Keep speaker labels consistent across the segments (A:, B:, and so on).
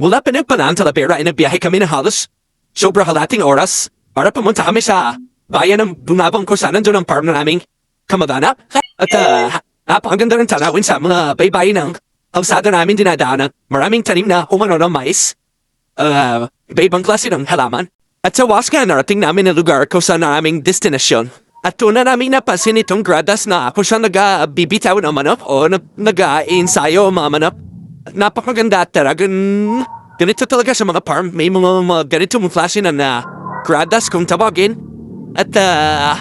A: Wala pinagpanaan sa Labera ay nagbiyahe kami ng halos sobra halating oras para pumunta kami sa bayan ng bungabang kursanan doon ang farm na naming kamag-anak. At uh, napakaganda ng tanawin sa mga baybay ng kalsada namin dinadaanan. Maraming tanim na humano ng mais. Uh, iba-ibang klase ng halaman. At sa Waska, narating namin ang lugar kung saan aming destinasyon. At na namin napansin itong gradas na kung saan nag-bibitaw ng manok o nag-ensayo ang mga manok. Napakaganda at talagang ganito talaga sa mga farm. May mga, mga ganito mong klase na, na gradas kung tawagin. At ah,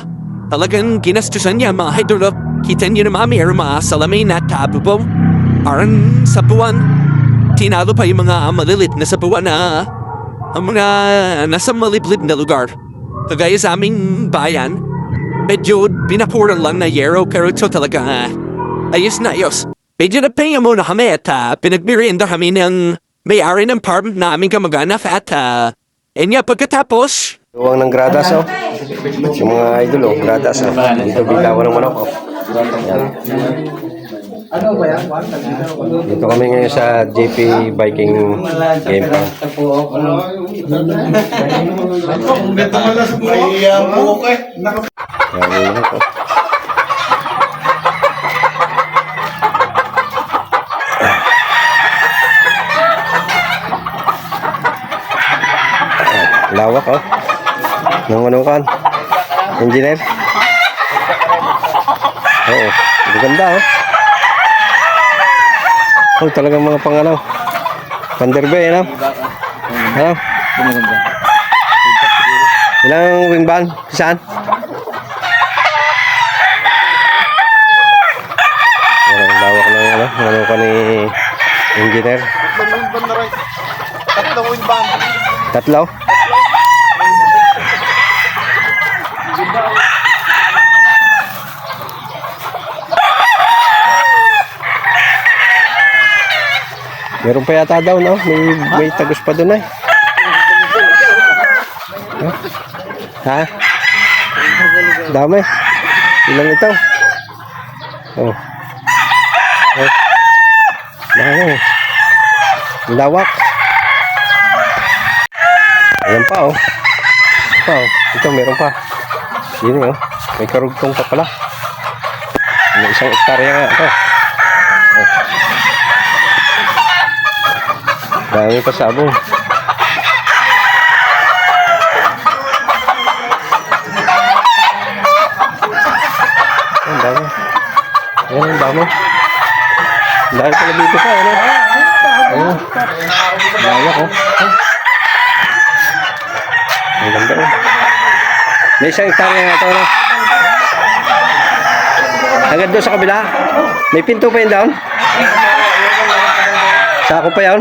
A: talagang ginastusan niya mga idol. Kita niyo naman may mga salamin at tabubo. Parang sa buwan. Tinalo pa yung mga malilit na sa buwan na ang mga nasa maliblib na lugar. Kagaya sa aming bayan, medyo binapuran lang na yero pero ito talaga ah, ayos na ayos. Medyo napahinga muna kami at ah, pinagmerienda kami ng may-ari ng farm na aming kamag-anak at uh, enya pagkatapos,
B: Luwang ng gradas, oh. Yung mga idol, oh. Gradas, oh. Dito bitawan ng manok, oh. Yan. Dito kami ngayon sa JP Viking Game Park. Yan, yung manok, oh. Ah, Lawak, oh. Nang ano kan? Engineer? Oo. Ang ganda, oh. Oh, talagang mga pang ano. Panderbe, ano? Ano? Ilang wing ban? Saan? Ang lawak ng ano, ano ka ni engineer.
C: Tatlong wing band.
B: Tatlo? Meron pa yata daw, no? May, may tagos pa doon, eh. Ha? Dami. Ilan ito? Oh. Oh. Dami. Lawak. Ayan pa, oh. Pa, oh. Ito, meron pa. Yun, oh. May karugtong pa pala. May isang hektarya nga ito. Dami pa sabong. Ang dami. Ayan, ang dami. Dami pala dito pa, ano? Ayan. Layak, oh. Ang ganda, oh. May isang hektarya nga ito, ano? Hanggang doon sa kabila. May pinto pa yun down? Sako pa yun?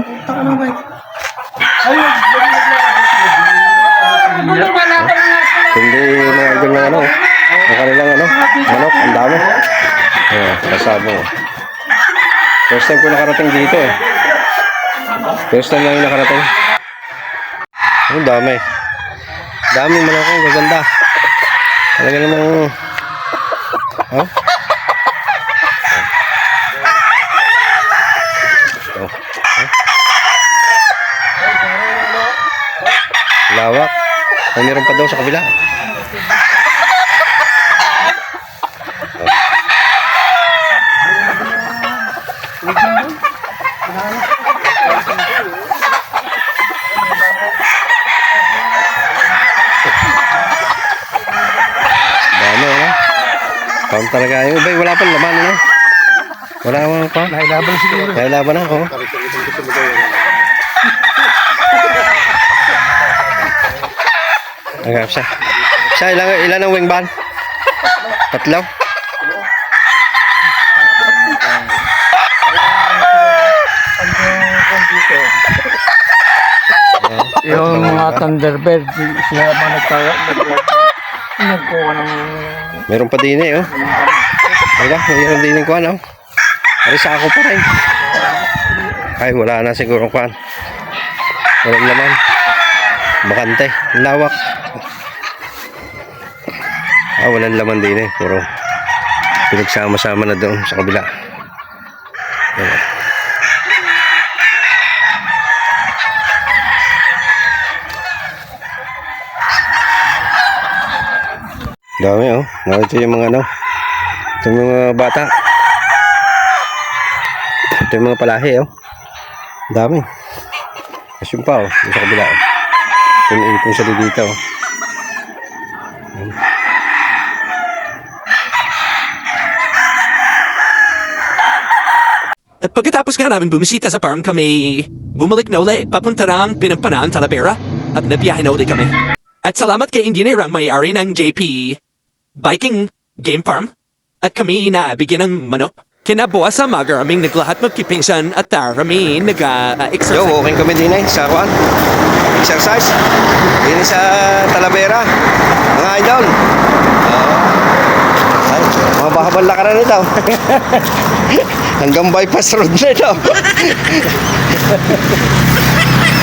B: Hindi mga idol ng ano. Ang kanilang ano. Manok, ang dami. Ayan, kasama mo. First time ko nakarating dito eh. First time lang nakarating. Ang dami. Daming manok ang gaganda. Talaga namang... Oh? Oh. Lawak. May meron pa daw sa kabila. Dami, ano? Kaun talaga yung iba, wala pang laman, ano? Wala pa? Nahilaban siguro. Nahilaban ako. Agap siya. Siya, ilan, ilan ang wing ban? Tatlo?
C: Yung mga Thunderbird, sila mga nagtawa. Nagkuha ng...
B: Meron pa din eh, oh. Wala, meron din yung kuhan, oh. Ari sa ako pa rin. Ay, wala na siguro kuhan. Walang laman bakante. Lawak. Ah walang laman din eh. Puro pinagsama-sama na doon sa kabila. Dami oh. Nakita yung mga ano itong mga bata. Ito yung mga palahi oh. Dami. Asyong pa oh. Sa kabila oh. Ipon-ipon siya dito oh.
A: At pagkatapos nga namin bumisita sa farm kami, bumalik na uli papunta ng Pinampanaan, Talavera at nabiyahe na uli kami. At salamat kay engineer ang may-ari ng JP Biking Game Farm at kami na bigyan ng manok. Kinabukas sa magaraming naglahat magkipinsan at tarami
B: Yo,
A: nag-exercise.
B: walking kami din eh, sa kwan. Exercise. Din sa Talavera. Mga idol. Ah. ay, mga bahabang lakaran nito. Hanggang bypass road na ito.